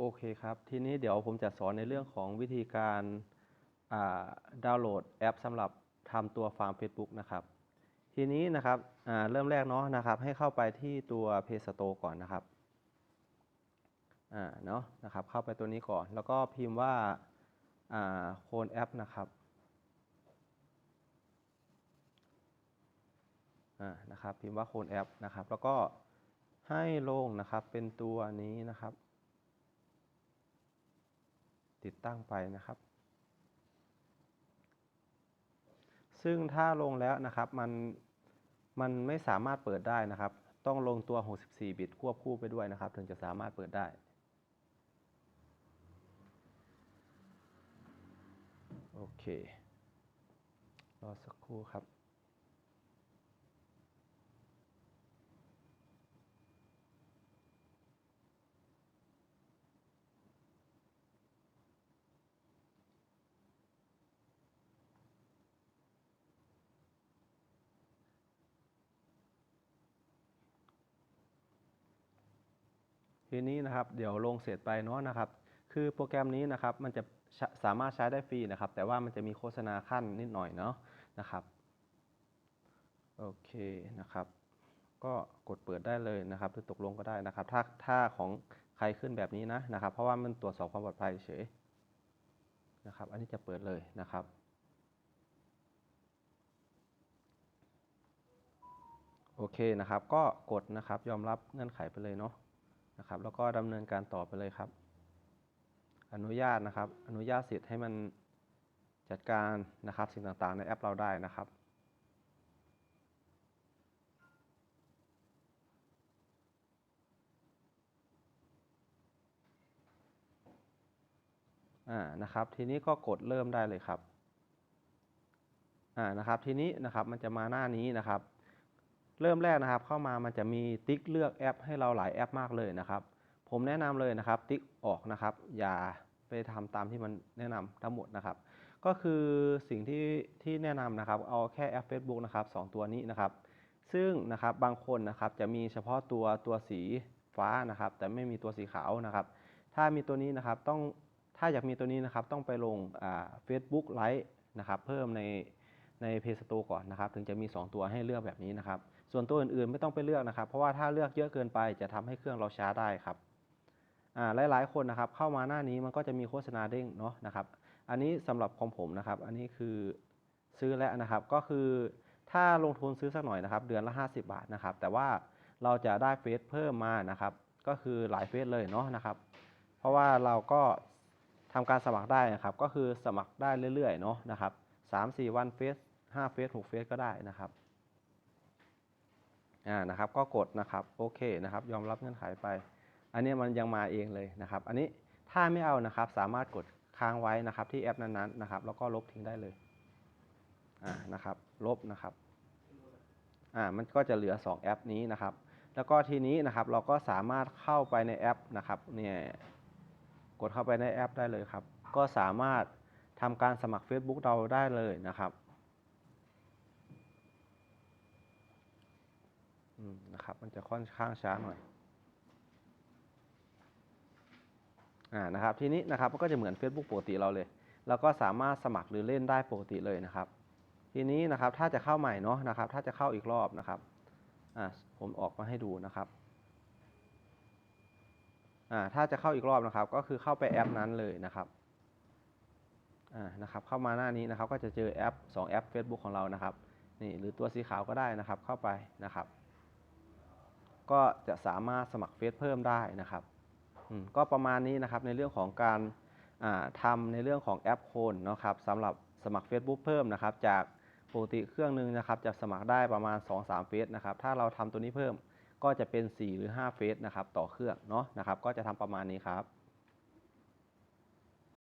โอเคครับ ทีนี้เดี๋ยวผมจะสอนในเรื่องของวิธีการาดาวน์โหลดแอปสำหรับทำตัวฟาร์ม Facebook นะครับ ทีนี้นะครับเริ่มแรกเนาะนะครับ ให้เข้าไปที่ตัว Play Store ก่อนนะครับเนาะนะครับ เข้าไปตัวนี้ก่อน แล้วก็พิมพ์ว่าโคนแอปนะครับนะครับ พิมพ์ว่าโคนแอปนะครับ แล้วก็ให้ลงนะครับเป็นตัวนี้นะครับ ติดตั้งไปนะครับ ซึ่งถ้าลงแล้วนะครับมันมันไม่สามารถเปิดได้นะครับ ต้องลงตัว 64 บิตควบคู่ไปด้วยนะครับ ถึงจะสามารถเปิดได้ โอเค รอสักครู่ครับ ทีนี้นะครับเดี๋ยวลงเสร็จไปเนาะนะครับ คือโปรแกรมนี้นะครับมันจะสามารถใช้ได้ฟรีนะครับ แต่ว่ามันจะมีโฆษณาขั้นนิดหน่อยเนาะนะครับโอเคนะครับ ก็กดเปิดได้เลยนะครับ หรือตกลงก็ได้นะครับ ถ้าถ้าของใครขึ้นแบบนี้นะนะครับ เพราะว่ามันตรวจสอบความปลอดภัยเฉยนะครับ อันนี้จะเปิดเลยนะครับโอเคนะครับ ก็กดนะครับยอมรับเงื่อนไขไปเลยเนาะ นะครับ แล้วก็ดำเนินการต่อไปเลยครับ อนุญาตนะครับ อนุญาตสิทธิ์ให้มันจัดการนะครับสิ่งต่างๆ ในแอปเราได้นะครับอ่านะครับ ทีนี้ก็กดเริ่มได้เลยครับอ่านะครับ ทีนี้นะครับมันจะมาหน้านี้นะครับ เริ่มแรกนะครับเข้ามามันจะมีติ๊กเลือกแอป ให้เราหลายแอปมากเลยนะครับ ผมแนะนำเลยนะครับ ติ๊กออกนะครับ อย่าไปทำตามที่มันแนะนำทั้งหมดนะครับ ก็คือสิ่งที่ที่แนะนำนะครับ เอาแค่แอป Facebook นะครับสตัวนี้นะครับ ซึ่งนะครับบางคนนะครับจะมีเฉพาะตัวตัวสีฟ้านะครับ แต่ไม่มีตัวสีขาวนะครับ ถ้ามีตัวนี้นะครับต้องถ้าอยากมีตัวนี้นะครับต้องไปลงเฟซบุ๊กไลฟ์นะครับเพิ่มใน ในเพจสตูก่อนนะครับถึงจะมี 2 ตัวให้เลือกแบบนี้นะครับ ส่วนตัวอื่นๆไม่ต้องไปเลือกนะครับ เพราะว่าถ้าเลือกเยอะเกินไปจะทำให้เครื่องเราช้าได้ครับหลายๆคนนะครับเข้ามาหน้านี้มันก็จะมีโฆษณาเด้งเนาะนะครับอันนี้สำหรับของผมนะครับ อันนี้คือซื้อแล้วนะครับก็คือถ้าลงทุนซื้อสักหน่อยนะครับ เดือนละ 50 บาทนะครับ แต่ว่าเราจะได้เฟสเพิ่มมานะครับ ก็คือหลายเฟสเลยเนาะนะครับ เพราะว่าเราก็ทำการสมัครได้นะครับ ก็คือสมัครได้เรื่อยๆเนาะนะครับสามสี่วันเฟส 5เฟส6เฟสก็ได้นะครับอ่านะครับ ก็กดนะครับโอเคนะครับ ยอมรับเงื่อนไขไป อันนี้มันยังมาเองเลยนะครับ อันนี้ถ้าไม่เอานะครับ สามารถกดค้างไว้นะครับ ที่แอปนั้นๆนะครับ แล้วก็ลบทิ้งได้เลยอ่านะครับ ลบนะครับอ่ามันก็จะเหลือ 2 แอปนี้นะครับ แล้วก็ทีนี้นะครับเราก็สามารถเข้าไปในแอปนะครับเนี่ยกดเข้าไปในแอปได้เลยครับ ก็สามารถทำการสมัคร Facebook เราได้เลยนะครับ ครับ มันจะค่อนข้างช้าหน่อยอ่านะครับทีนี้นะครับก็จะเหมือน Facebook ปกติเราเลยเราก็สามารถสมัครหรือเล่นได้ปกติเลยนะครับ ทีนี้นะครับถ้าจะเข้าใหม่เนาะนะครับ ถ้าจะเข้าอีกรอบนะครับอ่าผมออกมาให้ดูนะครับอ่าถ้าจะเข้าอีกรอบนะครับ ก็คือเข้าไปแอปนั้นเลยนะครับอ่านะครับ เข้ามาหน้านี้นะครับ ก็จะเจอแอป 2 แอป Facebook ของเรานะครับนี่หรือตัวสีขาวก็ได้นะครับเข้าไปนะครับ ก็จะสามารถสมัครเฟซเพิ่มได้นะครับก็ประมาณนี้นะครับในเรื่องของการทำในเรื่องของแอปโคนนะครับสำหรับสมัคร Facebook เพิ่มนะครับ จากปกติเครื่องหนึ่งนะครับจะสมัครได้ประมาณ 2-3 เฟซนะครับถ้าเราทำตัวนี้เพิ่มก็จะเป็น 4 หรือ 5 เฟซนะครับต่อเครื่องเนาะนะครับก็จะทำประมาณนี้ครับ